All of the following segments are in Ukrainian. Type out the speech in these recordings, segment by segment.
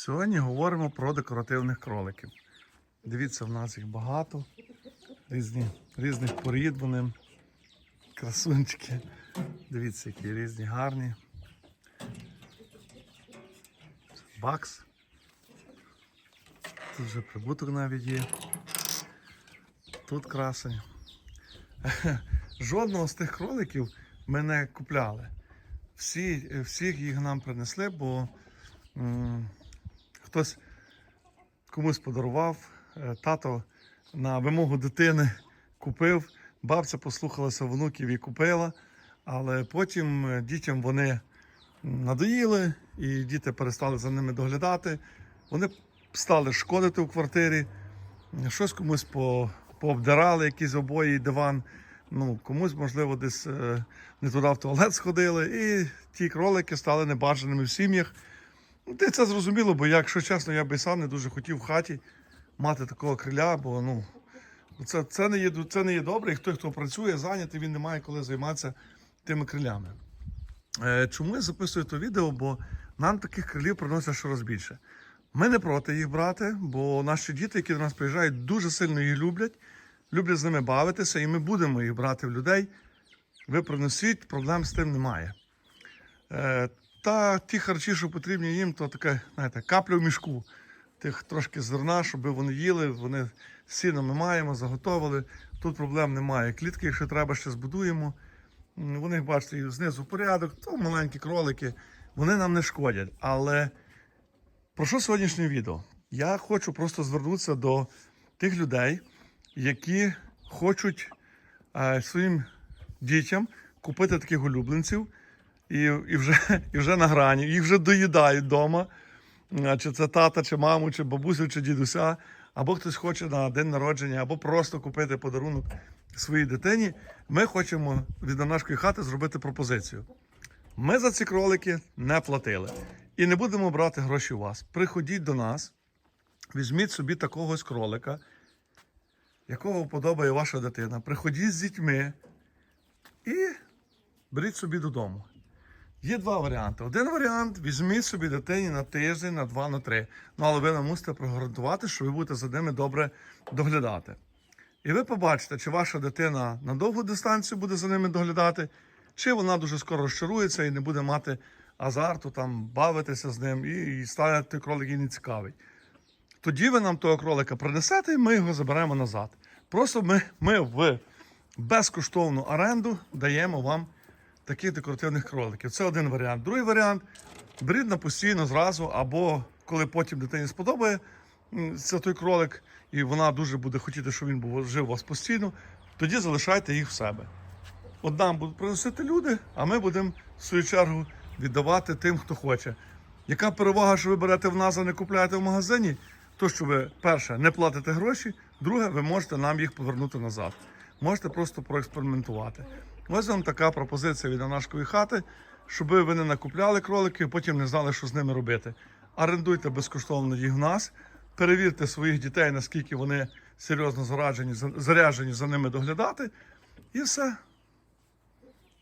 Сьогодні говоримо про декоративних кроликів. Дивіться, в нас їх багато. Різні, різних порід вони. Красунчики. Дивіться, які різні гарні. Бакс. Тут вже прибуток навіть є. Тут красень. Жодного з тих кроликів ми не купляли. Всі, всіх їх нам принесли, бо хтось комусь подарував, е, тато на вимогу дитини купив, бабця послухалася внуків і купила, але потім е, дітям вони надоїли, і діти перестали за ними доглядати. Вони стали шкодити у квартирі, щось комусь по, пообдирали, якісь обої, диван. Ну, комусь, можливо, десь е, не туди в туалет сходили, і ті кролики стали небажаними в сім'ях. Ну, ти це зрозуміло, бо якщо чесно, я би сам не дуже хотів в хаті мати такого криля, бо ну, це, це, не є, це не є добре, і хто, хто працює, зайнятий, він не має коли займатися тими крилями. Е, чому я записую це відео? Бо нам таких крилів приносять щораз більше. Ми не проти їх брати, бо наші діти, які до нас приїжджають, дуже сильно їх люблять, люблять з ними бавитися, і ми будемо їх брати в людей. Ви приносіть, проблем з тим немає. Е, та ті харчі, що потрібні їм, то таке, знаєте, капля в мішку. Тих трошки зерна, щоб вони їли, вони сіно ми маємо, заготовили. Тут проблем немає. Клітки, якщо треба, ще збудуємо. Вони, бачите, знизу порядок, то маленькі кролики, вони нам не шкодять. Але про що сьогоднішнє відео? Я хочу просто звернутися до тих людей, які хочуть е, своїм дітям купити таких улюбленців і, і, вже, і вже на грані, їх вже доїдають вдома. Чи це тата, чи маму, чи бабусю, чи дідуся, або хтось хоче на день народження, або просто купити подарунок своїй дитині. Ми хочемо від нашої хати зробити пропозицію. Ми за ці кролики не платили. І не будемо брати гроші у вас. Приходіть до нас, візьміть собі такого ось кролика, якого подобає ваша дитина. Приходіть з дітьми і беріть собі додому. Є два варіанти. Один варіант візьміть собі дитині на тиждень, на два, на три. Ну, але ви нам мусите прогарантувати, що ви будете за ними добре доглядати. І ви побачите, чи ваша дитина на довгу дистанцію буде за ними доглядати, чи вона дуже скоро розчарується і не буде мати азарту, там, бавитися з ним, і, і стане той кролик їй не цікавий. Тоді ви нам того кролика принесете, і ми його заберемо назад. Просто ми, ми в безкоштовну оренду даємо вам таких декоративних кроликів. Це один варіант. Другий варіант беріть постійно зразу, або коли потім дитині сподобає це той кролик, і вона дуже буде хотіти, щоб він був жив у вас постійно, тоді залишайте їх в себе. От нам будуть приносити люди, а ми будемо в свою чергу віддавати тим, хто хоче. Яка перевага, що ви берете в нас, а не купляєте в магазині? То, що ви, перше, не платите гроші, друге, ви можете нам їх повернути назад. Можете просто проекспериментувати. Ось вам така пропозиція від нашої хати, щоб ви не накупляли кролики, потім не знали, що з ними робити. Орендуйте безкоштовно їх в нас, перевірте своїх дітей, наскільки вони серйозно зараджені, заряджені за ними доглядати, і все.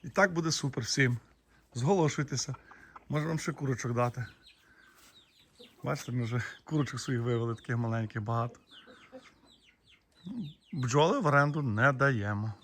І так буде супер всім. Зголошуйтеся. Може вам ще курочок дати. Бачите, ми вже курочок своїх вивели, таких маленьких багато. Бджоли в оренду не даємо.